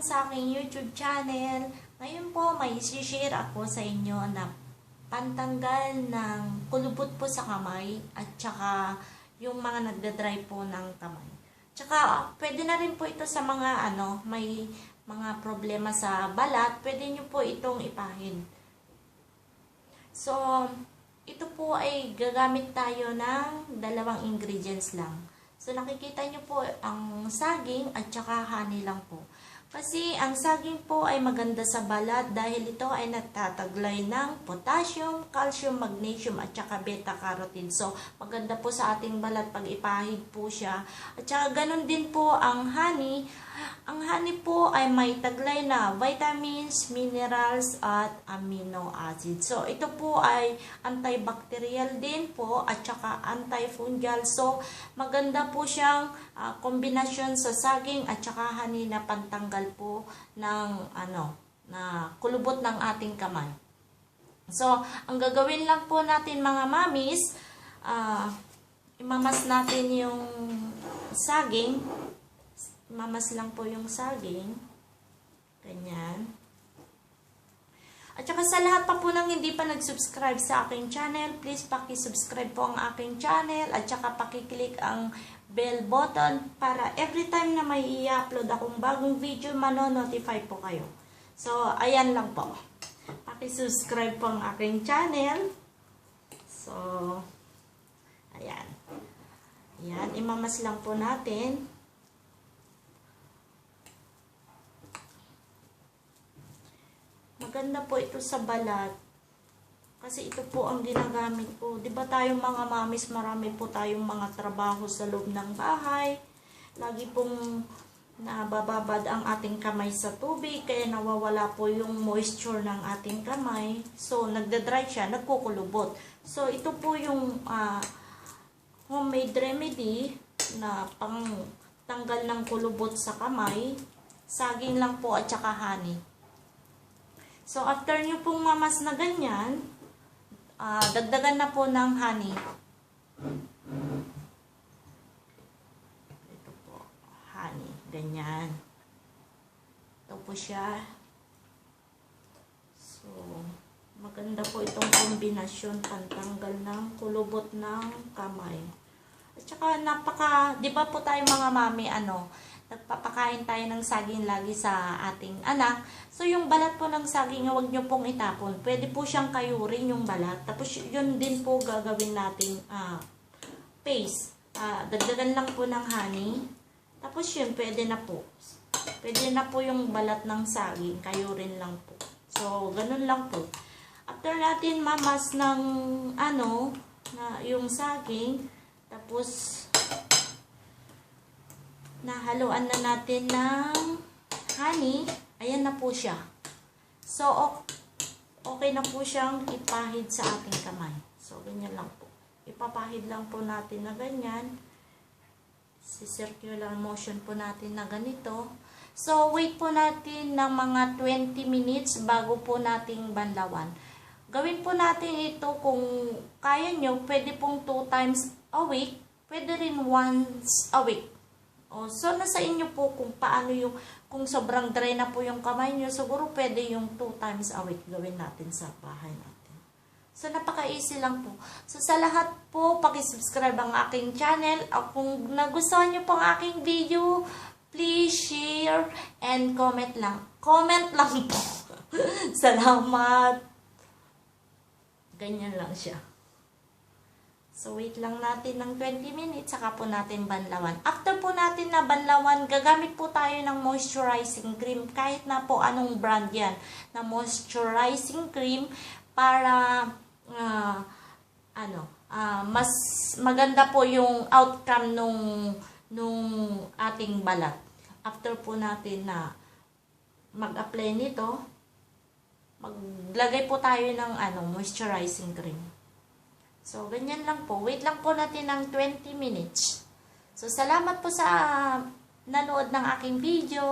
sa aking YouTube channel. Ngayon po may share ako sa inyo na pantanggal ng kulubot po sa kamay at saka yung mga nagda-dry po ng kamay. Tsaka pwede na rin po ito sa mga ano, may mga problema sa balat, pwede nyo po itong ipahid. So, ito po ay gagamit tayo ng dalawang ingredients lang. So, nakikita nyo po ang saging at saka honey lang po. Kasi ang saging po ay maganda sa balat dahil ito ay nagtataglay ng potassium, calcium, magnesium at saka beta-carotene. So, maganda po sa ating balat pag ipahid po siya. At saka ganun din po ang honey. Honey po ay may taglay na vitamins, minerals at amino acids. So, ito po ay antibacterial din po at saka antifungal. So, maganda po siyang uh, kombinasyon sa saging at saka honey na pantanggal po ng ano, na kulubot ng ating kamay. So, ang gagawin lang po natin mga mamis, uh, imamas natin yung saging mamas lang po yung saging. Ganyan. At saka sa lahat pa po ng hindi pa nag-subscribe sa aking channel, please paki-subscribe po ang aking channel at saka paki-click ang bell button para every time na may i-upload akong bagong video, mano-notify po kayo. So, ayan lang po. Paki-subscribe po ang aking channel. So, ayan. Ayan, imamas lang po natin. Maganda po ito sa balat. Kasi ito po ang ginagamit ko. Di ba tayong mga mamis, marami po tayong mga trabaho sa loob ng bahay. Lagi pong nabababad ang ating kamay sa tubig, kaya nawawala po yung moisture ng ating kamay. So, nagda-dry siya, nagkukulubot. So, ito po yung uh, homemade remedy na pang tanggal ng kulubot sa kamay. Saging lang po at saka honey. So, after nyo pong mamas na ganyan, uh, dagdagan na po ng honey. Ito po, honey. Ganyan. Ito po siya. So, maganda po itong kombinasyon pantanggal ng kulubot ng kamay. At saka napaka, di ba po tayo mga mami, ano, nagpapakain tayo ng saging lagi sa ating anak. So, yung balat po ng saging, huwag nyo pong itapon. Pwede po siyang kayurin yung balat. Tapos, yun din po gagawin nating uh, paste. Uh, dagdagan lang po ng honey. Tapos, yun, pwede na po. Pwede na po yung balat ng saging. Kayurin lang po. So, ganun lang po. After natin mamas ng ano, na yung saging, tapos, nahaluan na natin ng honey. Ayan na po siya. So, okay na po siyang ipahid sa ating kamay. So, ganyan lang po. Ipapahid lang po natin na ganyan. Si-circular motion po natin na ganito. So, wait po natin ng mga 20 minutes bago po nating banlawan. Gawin po natin ito kung kaya nyo, pwede pong 2 times a week, pwede rin once a week. Oh, so, nasa inyo po kung paano yung, kung sobrang dry na po yung kamay nyo, siguro pwede yung 2 times a week gawin natin sa bahay natin. So, napaka-easy lang po. So, sa lahat po, pakisubscribe ang aking channel. At kung nagustuhan nyo po ang aking video, please share and comment lang. Comment lang po. Salamat. Ganyan lang siya. So, wait lang natin ng 20 minutes, saka po natin banlawan. After po natin na banlawan, gagamit po tayo ng moisturizing cream, kahit na po anong brand yan, na moisturizing cream, para, uh, ano, uh, mas maganda po yung outcome nung, nung ating balat. After po natin na mag-apply nito, maglagay po tayo ng ano, moisturizing cream. So, ganyan lang po. Wait lang po natin ng 20 minutes. So, salamat po sa nanood ng aking video.